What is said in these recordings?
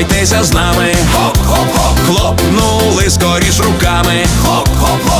рухайтеся з нами. Хоп-хоп-хоп, хлопнули скоріш руками. Хоп-хоп-хоп, відійшли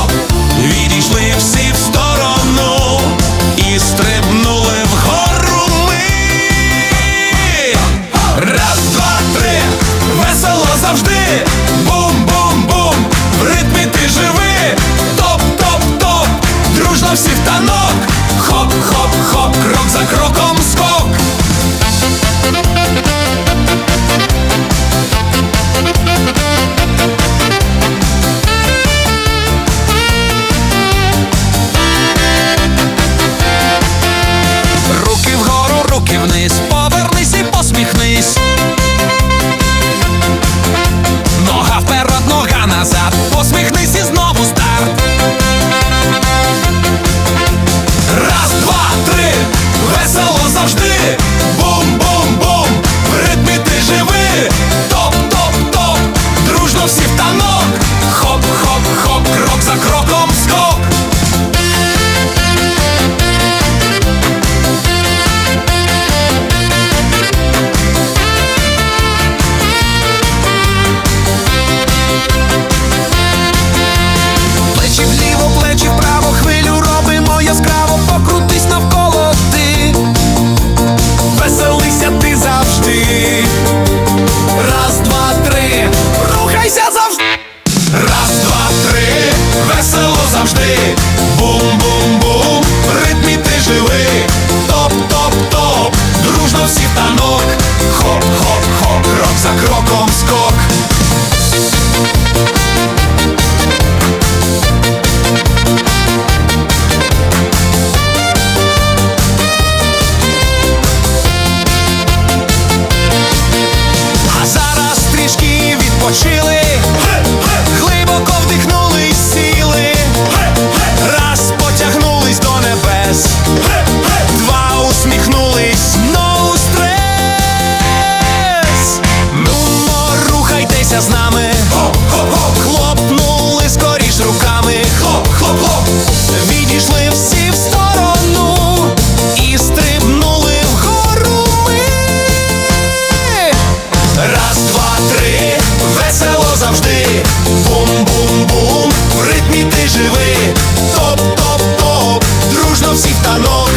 нами, хлопнули скоріш руками, хлоп-хлоп-хлоп, відійшли всі в сторону і стрибнули вгору ми. Раз, два, три, весело завжди. Бум-бум-бум, в ритмі ти живи. Топ-топ-топ, дружно всіх танок.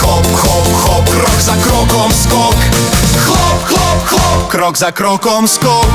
Хоп-хоп-хоп, крок за кроком скок. Хлоп-хлоп-хлоп, крок за кроком скок.